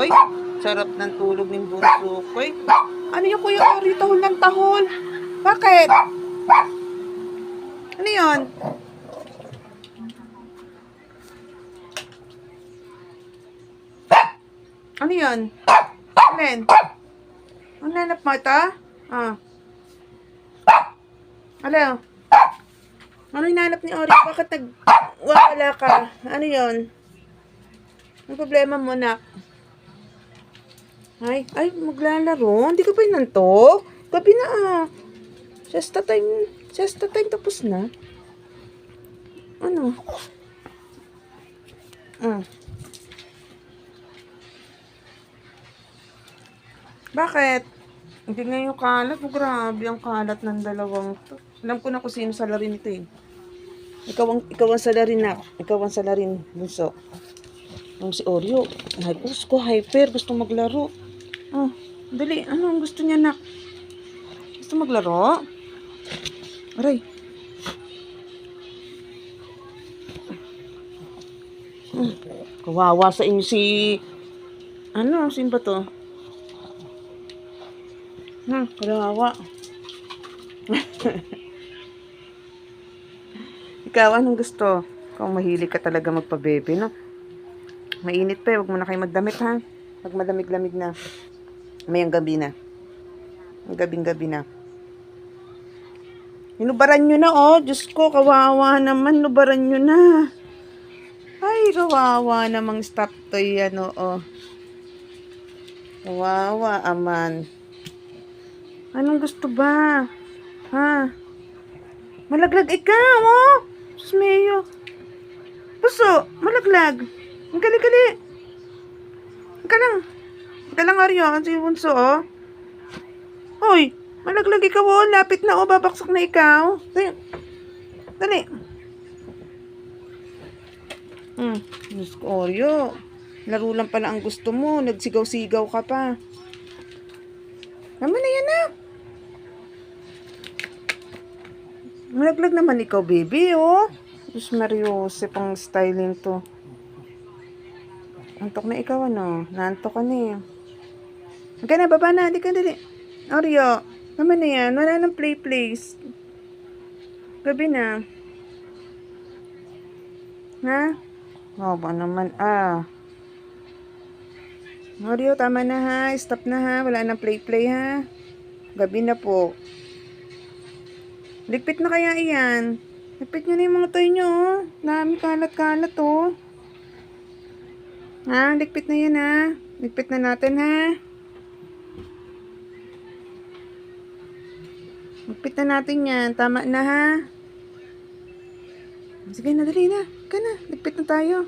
Koy. Sarap ng tulog ng bunso, Koy. Ano yung kuya Ori, tahol ng tahol? Bakit? Ano yun? Ano yun? Alin? Ang nanap mo? Ah. Ano? Ano hinanap ni Ori? Bakit nagwawala ka? Ano yun? Ang problema mo, nak? Ay, ay, maglalaro? Hindi ka pa inantok? Gabi na ah. Siesta time, siesta time tapos na. Ano? Ah. Bakit? Hindi nga yung kalat. Oh, grabe ang kalat ng dalawang to. Alam ko na kung sino salarin ito eh. Ikaw ang, ikaw ang salarin na. Ikaw ang salarin, bunso. Ang si Oreo. Ay, ko, hyper. Gusto maglaro. Oh, dali. Ano ang gusto niya, nak? Gusto maglaro? Aray. Kawawa sa inyo si... Ano? Sino ba to? Hmm, kawawa. Ikaw, anong gusto? Kung mahilig ka talaga magpabebe, no? Mainit pa eh. Huwag mo na kayo magdamit, ha? Pag malamig-lamig na. Mayang gabi na. Gabing-gabi na. Inubaran nyo na, oh. Diyos ko, kawawa naman. Inubaran nyo na. Ay, kawawa namang stop toy, ano, oh. Kawawa, aman. Anong gusto ba? Ha? Malaglag ikaw, oh. Mayo. Puso, malaglag. Ang gali-gali. Ang ka Ang si Bunso, oh. Hoy, malaglag ikaw, oh. Lapit na, oh. Babaksak na ikaw. Dali. Dali. Hmm. Diyos ko, Oreo. Laro lang pala ang gusto mo. Nagsigaw-sigaw ka pa. Naman na yan, ah. Malaglag naman ikaw, baby, oh. Diyos Mariose, pang styling to. Antok na ikaw, ano? Naantok ka na eh. Ka na, baba na. Hindi ka dali. Oreo, naman na yan. Wala nang play place. Gabi na. Ha? Oh, ba naman, ah. Oreo, tama na ha. Stop na ha. Wala nang play-play ha. Gabi na po. Ligpit na kaya iyan. Ligpit nyo na yung mga toy nyo, oh. Dami kalat-kalat, oh. Ha? Ligpit na yan, ha? Ligpit na natin, ha? Ligpit na natin yan. Tama na, ha? Sige na, dali na. Ka na. Ligpit na tayo.